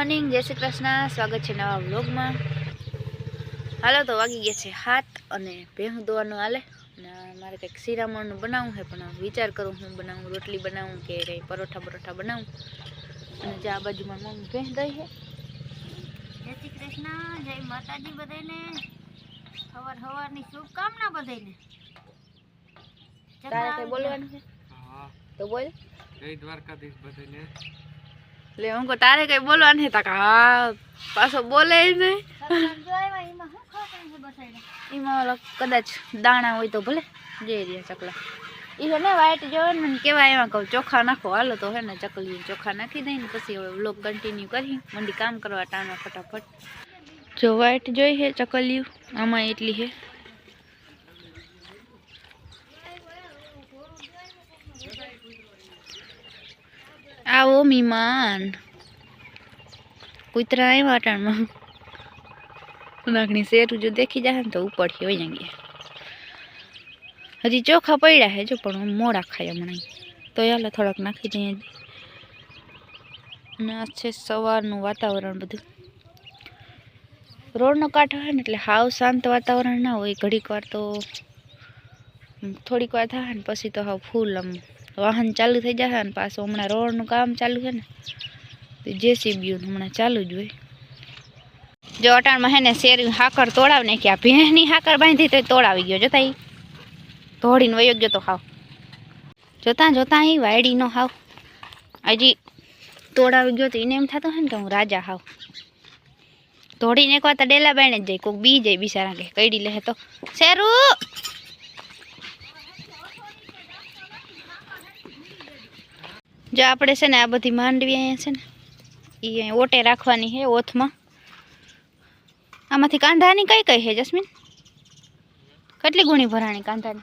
Morning. જય શ્રી કૃષ્ણ. સ્વાગત છે નવા વ્લોગમાં. હાલો તો વાગી ગયા છે હાથ અને ભેહું ધોવાનું હાલે. અને મારે કંઈક શિરામણનું બનાવવું છે પણ વિચાર કરું હું બનાવું રોટલી બનાવું કે કંઈ પરોઠા પરોઠા બનાવું. અને જે આ બાજુમાં મમ્મી ભેંસ દઈ છે. જય શ્રી કૃષ્ણ. જય માતાજી બધાને સવાર સવારની શુભકામના બધાને તારે કંઈ બોલવાનું છે? તો બોલ. જય દ્વારકાધીશ બધાને એટલે હું કો તારે કંઈ બોલવાનું હે તાકા હા, પાછો બોલે નહીં એમાં ઓલો કદાચ દાણા હોય તો ભલે જઈ રહ્યા ચકલા. એ છે ને વાઈટ જોવે ને, મને કેવાય એમાં કહું, ચોખા નાખો. હાલો તો હે ને ચકલી ચોખા નાખી દઈને પછી હવે વ્લોગ કન્ટિન્યુ કરી. મંડી કામ કરવા ટાણા ફટાફટ. જો વાઈટ જોઈ હે ચકલિયું આમાં એટલી છે આવો મીમાન. કૂતરા એ વાટણમાં નાગણી શેરું જો દેખી જાય ને તો ઉપરથી વહી ગયા હજી ચોખા પડ્યા છે જો, પણ મોડા ખાય હમણાં તો ચાલો થોડાક નાખી દઈએ. ના છે સવારનું વાતાવરણ બધું. રોડનો કાંઠો હોય ને એટલે હાવ શાંત વાતાવરણ ના હોય. ઘડીક વાર તો થોડીક વાર થાય ને પછી તો હાવ ફૂલ આમ વાહન ચાલુ થઈ જાય અને પાછું હમણાં રોડનું કામ ચાલુ છે ને, તો જેસીબીયું હમણાં ચાલુ જ હોય. જો અટાણમાં હે ને શેરી હાકર તોડાવ નાખ્યા, ભેંસની હાકર બાંધી તો તોડાવી ગયો, જોતા એ ધોડીને વયો ગયો તો હાવ. જોતા જોતા ઈ વાયડીનો હાવ. હજી તોડાવી ગયો તો એને એમ થતું હે ને કે હું રાજા હાવ. ધોડીને એક વાર તો ડેલા બાઈને જ જાય કોઈક બી જાય બિચારા કે કઈડી લે તો. શેરું! જો આપણે છે ને આ બધી માંડવી અહીંયા છે ને એ અહીંયા ઓટે રાખવાની છે ઓથમાં. આમાંથી કાંધાની કઈ કઈ છે જસ્મીન? કેટલી ગુણી ભરાણી કાંધાની?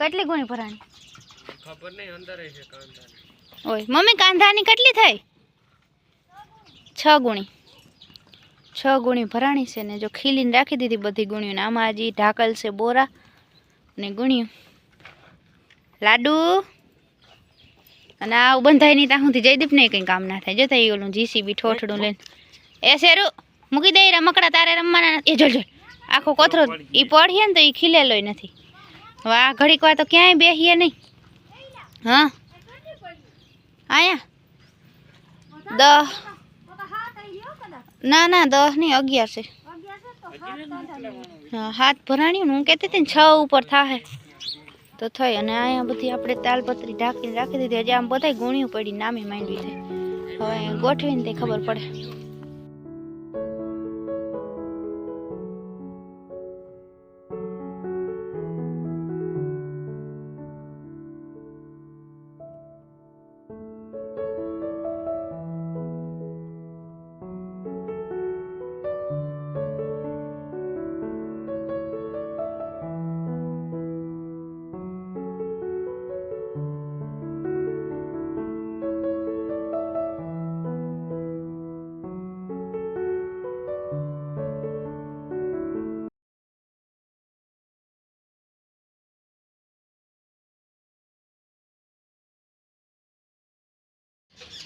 કેટલી ગુણી ભરાણી? ખબર નહીં અંદર છે કાંધાની. ઓય મમ્મી કાંધાની કેટલી થઈ? છ ગુણી. છ ગુણી ભરાણી છે ને જો ખીલીને રાખી દીધી બધી ગુણીઓ ને આમાં હજી ઢાકલ છે બોરા ને ગુણીઓ. લાડુ? અને આ બંધાય નહીં ત્યાં સુધી જયદીપ નહીં કંઈ કામ ના થાય. જતા એ ઓલું જીસીબી ઠોઠડું લઈને. એ શેરું મૂકી દઈ મકડા તારે રમવાના એ જોલ જોલ આખો કોથરો એ પડીએ ને તો એ ખીલેલોય નથી. હવે આ ઘડીક વાર તો ક્યાંય બેસીએ નહીં. હા? આયા? દહ. ના ના દસ નહીં અગિયાર છે. હા હાથ ભરાણ્યું હું કહેતી હતી ને છ ઉપર થાહે. તો થઈ અને અહીંયા બધી આપણે તાલપત્રી ઢાંકીને રાખી દીધી. હજી આમ બધાય ગુણ્યું પડી નામી માંડવી છે. હવે ગોઠવીને તે ખબર પડે.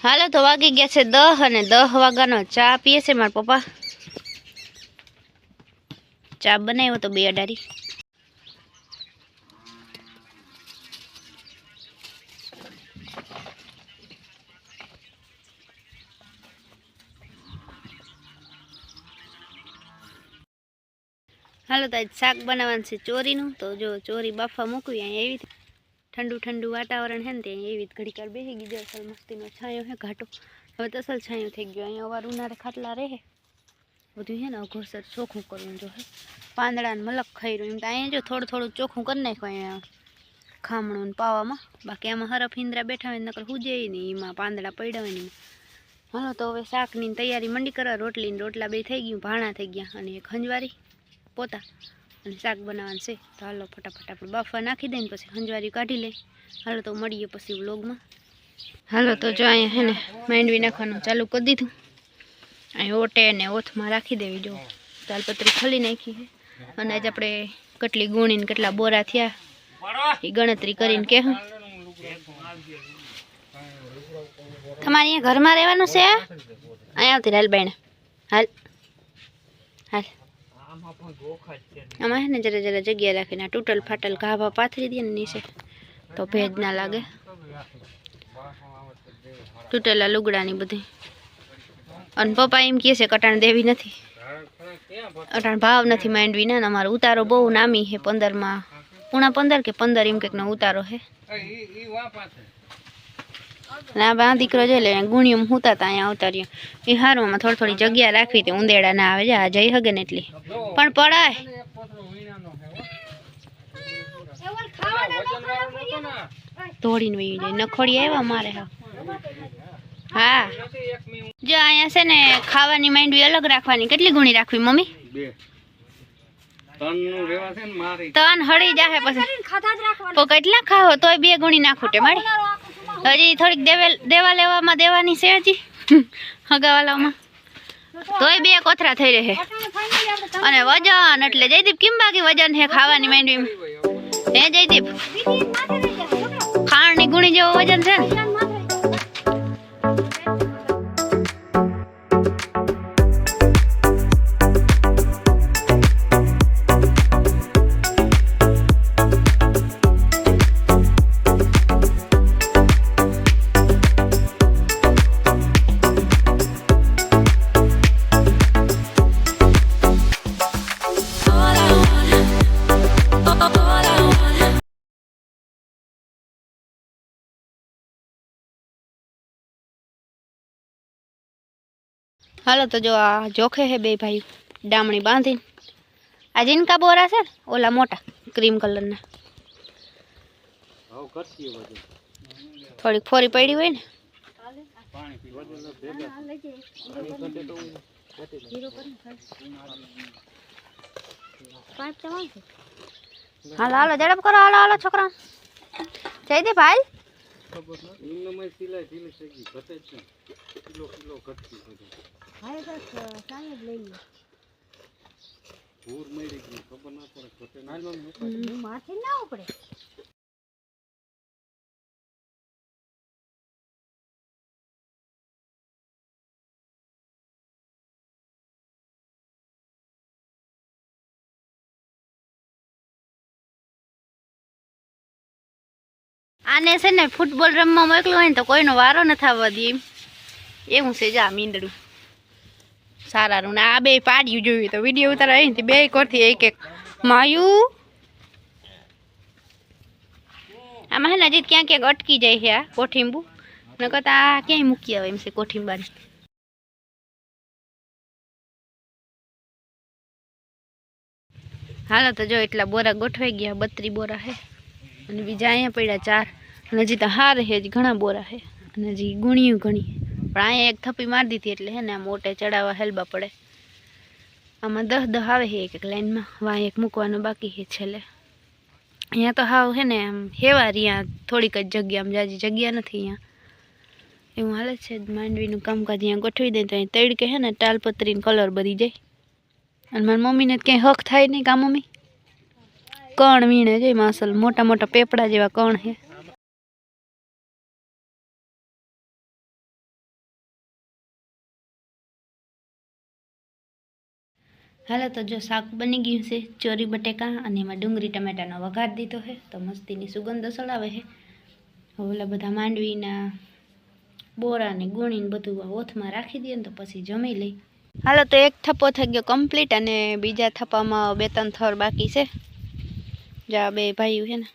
હાલો, તો વાગી ગયા છે દહ અને દહ વાગ્યાનો ચા પીએ છે મારા પપ્પા. ચા બનાવ્યો તો બે અઢારી. હાલો, તો શાક બનાવવાનું છે ચોરીનું. તો જો ચોરી બાફા મૂકવી, અહીંયા એવી ઠંડુ ઠંડુ વાતાવરણ હે ને ત્યાં એવી જ ઘડીક વાર બેસી ગઈ. અસલ મસ્તીનો છાંયો હે, ઘાટો. હવે તો અસલ છાંયો થઈ ગયો. અહીંયા અવાર ઉનાળે ખાટલા રહે. બધું છે ને અઘોસર ચોખ્ખું કરવું જો હે. પાંદડા મલક ખાઈ રહ્યું. એમ તો અહીંયા જો થોડું થોડું ચોખ્ખું કરી નાખ્યું અહીંયા ખામણું પાવામાં. બાકી આમાં હરફ હિંદરા બેઠા હોય નકર હુજે નહીં. એમાં પાંદડા પડ્યા હોય હાલો તો હવે શાકની તૈયારી મંડી કરવા રોટલી ને રોટલા બે થઈ ગયું, ભાણા થઈ ગયા અને એક હંજવારી પોતા. અને શાક બનાવવાનું છે. તો હાલો ફટાફટ આપણે બાફા નાખી દઈને પછી ખંજવારી કાઢી લઈ હાલો તો મળીએ પછી વ્લોગમાં. હાલો તો જો અહીંયા હે ને માંડવી નાખવાનું ચાલુ કરી દીધું. અહીં ઓટે ને ઓથમાં રાખી દેવી જો. તાલપત્રી ખલી નાખી અને આજે આપણે કેટલી ગુણીને કેટલા બોરા થયા. એ ગણતરી કરીને કે તમારે અહીંયા ઘરમાં રહેવાનું છે? અહીંયા આવતી હાલ બેન હાલ. હાલ. આમાં છે ને. જરા જરા જગ્યા રાખીને તૂટલ ફાટલ ઘાભા પાથરી દે ને નીચે. તો ભેજ ના લાગે. તૂટેલા લુગડાની બધી. અને પપ્પા એમ કહે છે કટાણ દેવી નથી. અટાણ ભાવ નથી માંડવી ના અમારો ઉતારો બહુ નામી છે પંદરમાં. પૂણા પંદર કે પંદર એમ કંઈકનો ઉતારો છે. બા દીકરો જોઈ લે ગુણિયમ હુતા તા અહીંયા ઉતાર્યો એ હારમાં થોડી થોડી જગ્યા રાખવી તે ઉંદેડા ના આવે છે આ જઈ હગે ને એટલી. પણ પડાય. ને તોડીને વહી જાય. નખોડી આવ્યા મારે હા. હા. જો અહીંયા છે ને ખાવાની માંડવી અલગ રાખવાની. કેટલી ગુણી રાખવી મમ્મી? નું ને તન હળી જાહે પછી. કેટલા ખાવ તોય બે ગુણી નાખું તે મારી. હજી થોડીક દેવે લેવામાં દેવાની છે હજી. હગાવાલામાં. તોય બે કોથરા થઈ રહે. અને વજન એટલે જયદીપ કેમ બાકી વજન છે ખાવાની માંડવી હે જયદીપ? ખાણની ગુણી જેવો વજન છે ને? હાલો તો જો આ જોખે હે બે ભાઈ ડામણી બાંધીને. આ જીનકા બોરા છે ને ઓલા મોટા ક્રીમ કલરના. હવે કરતી વજન થોડીક ફોરી પડી હોય ને. પાણી પી વજન ભેગા. પાંચ તમામ છે. હાલો હાલો ઝડપ કરો હાલો હાલો છોકરા જયદીપ હાલ ખબર નથી એમને મેં સિલાઈ ઢીલી થઈ ગઈ ઘટે જ નહીં. કિલો કિલો ઘટતી વજન હા, એ બસ, અ, સાંજે જ લઈ લો. મળી ગઈ ખબર ના પડે ઘટે ના માથે ના ઉપડે. આને છે ને ફૂટબોલ રમવા મોકલું હોય ને તો કોઈનો વારો ન થવા દે એમ. એવું છે જા મીંદડું સારાનું ને. આ બે પાડ્યું જોયું તો વીડિયો ઉતારા આવી ને બે કોરથી એક એક. માયું? આમાં હે ને હજી ક્યાંક ક્યાંક અટકી જાય છે આ કોઠીંબુ. ન કરતા આ ક્યાંય મૂકી આવે એમ છે કોઠીંબાની. હાલો તો જો એટલા બોરા ગોઠવાઈ ગયા, બત્રી બોરા હે. અને બીજા અહીંયા પડ્યા ચાર. અને હજી તો હાર છે હજી ઘણા બોરા છે અને હજી ગુણ્યું ઘણી. પણ અહીંયા એક થપ્પી મારી દીધી એટલે હે ને આ મોટે ચડાવવા હેલબા પડે. આમાં દહ દહ આવે છે એક એક લાઈનમાં. વાં એક મૂકવાનું બાકી છે છેલ્લે. અહીંયા તો હાવ હે ને આમ હેવા રહ્યા. થોડીક જ જગ્યા આમ જાજી જગ્યા નથી અહીંયા. એવું હાલે છે માંડવીનું કામકાજ અહીંયા ગોઠવી દે તો અહીં તડકે હે ને ટાલપત્રીને કલર બધી જાય. અને મારી મમ્મીને ક્યાંય હક થાય નહીં કા મમ્મી? કણ વીણે જાય માસલ મોટા મોટા પેપડા જેવા કણ છે હાલો તો જો શાક બની ગયું છે, ચોરી બટેકા અને એમાં ડુંગળી, ટમેટાનો વઘાર દીધો છે, તો મસ્તીની સુગંધ સળાવે છે. ઓલા બધા માંડવીના બોરા ને ગુણી બધું ઓથમાં રાખી દઈએ ને તો પછી જમી લઈ હાલો તો એક થપ્પો થઈ ગયો કમ્પ્લીટ અને બીજા થપ્પામાં બે ત્રણ થર બાકી છે. જા બે ભાઈઓ છે ને.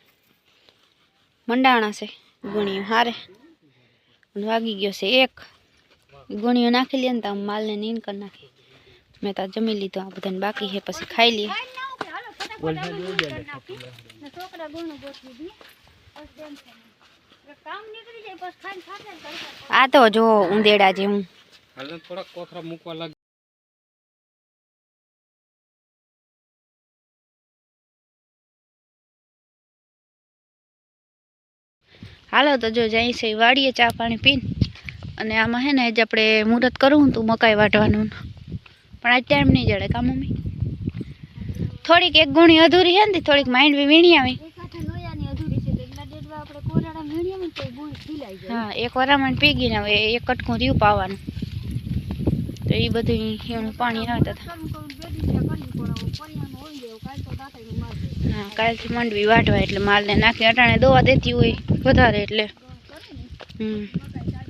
મંડાણા છે, ગુણીઓ હારે. વાગી ગયો છે એક. ગુણીઓ નાખી લઈએ ને તો માલને નીન કરી નાખી. મેં તો જમી લીધું આ બધાને બાકી છે પછી ખાઈ લઈએ. આ તો જો ઉંદેડા જેવું. થોડાક કોથરા મૂકવા લાગે હાલો તો જો જાય છે વાડીએ ચા પાણી પીને. અને આમાં હે ને જ આપણે મુહૂર્ત કરવું હતું મકાઈ વાટવાનું પણ આજ ટાઈમ નહીં જડે, કા મમ્મી? થોડીક એક ગુણી અધૂરી છે ને થોડીક માઇન્ડ બી વીણી આવી. હા, એક વરામણ પી ને હવે એક કટકું રહ્યું પાવાનું. તો એ બધું એનું પાણી આવતા હા, કાલથી માંડવી વાટવા એટલે માલને નાખી અટાણે દવા દેતી હોય વધારે એટલે. હમ,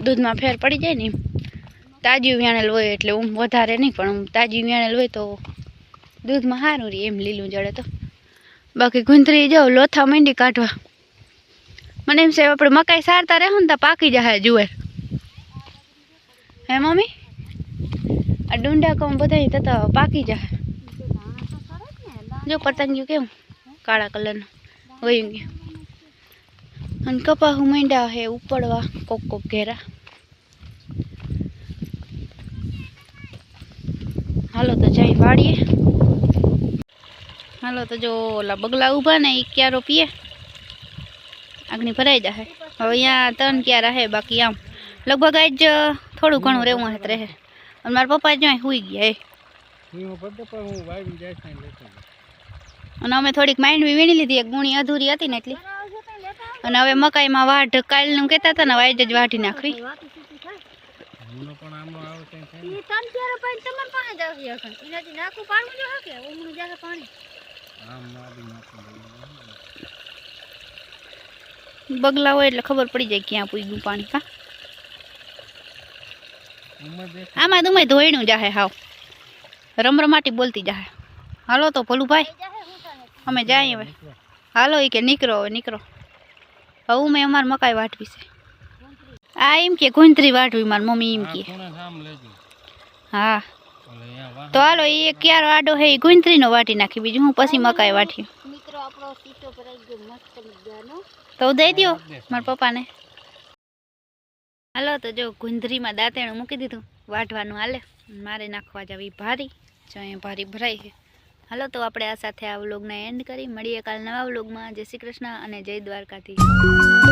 દૂધમાં ફેર પડી જાય ને એમ. તાજું વ્યાણેલ હોય એટલે ઊંઘ વધારે નહીં, પણ તાજી વ્યાણેલ હોય તો દૂધમાં સારું રહે એમ લીલું જડે તો. બાકી ગુંદરી જાઓ, લોથા માંડી કાઢવા. મને એમ છે, આપણે મકાઈ સારતા રહે ને તો પાકી જાય જુએ હે મમ્મી? આ ડુંડા કમ બધા તતા પાકી જાય. તો જો પતંગિયું કેવું? કાળા કલરનું. વયું ગયું. અને કપાહું માંડ્યા હે ઉપડવા, કોક કોક ઘેરા. હાલો તો જઈ વાડીએ હાલો તો જો ઓલા બગલા ઊભા ને એ ક્યારો પીએ. આગની ભરાઈ જશે હવે અહીંયા ત્રણ ક્યારા હે, બાકી આમ. લગભગ આજ થોડું ઘણું રહેવું હશે રહે અને મારા પપ્પા જો સુઈ ગયા એ હું. હું. અને અમે થોડીક માંડવી વીણી લીધી, એક ગુણી અધૂરી હતી ને એટલી. અને હવે મકાઈમાં વાઢ કાલનું કહેતા હતા ને વાજ જ વાઢી નાખવી આવજો વાતી ચૂતી થાય હમણાં પણ આમનો આવે કંઈ થાય ને. ઈ ત્રણ ચાર પાણી તમારા પાસે જ આવશે અખણ. એનાથી નાખું પાડવું જો કે ઉમણું જાશે પાણી. આમ મારી નાખી દઈએ. બગલા હોય એટલે ખબર પડી જાય ક્યાં પૂગ્યું પાણી હા ઉંમર દેખ આમાં તમે ધોઈણું જાહે હાવ. રમરમાટી બોલતી જાહે. હાલો તો ભલું ભાઈ જાહે હું થાહે અમે જાય હવે. હાલો એ કે નીકળો હવે નીકળો. હવે મેં અમારે મકાઈ વાટવી છે. આ એમ કે ગુંતરી વાટવી મારી મમ્મી એમ આ કે. ખૂણે આમ લેજો. હા. તો હાલો એ ક્યારો આડો હે એ ગુંતરીનો વાટી નાખી બીજું હું પછી મકાઈ વાટી મિત્રો આપણો સીટો ભરાઈ ગયો મસ્ત મજાનો. તો દઈ દો મારા પપ્પાને. હાલો તો જો ગુંદરીમાં દાંતેણું મૂકી દીધું વાટવાનું હાલે. મારે નાખવા જાવી ભારી. જો અહીંયા ભારી ભરાઈ છે. હાલો તો આપણે આ સાથે આ વ્લોગને એન્ડ કરી. મળીએ કાલ નવા વ્લોગમાં. જય શ્રી કૃષ્ણ અને જય દ્વારકાથી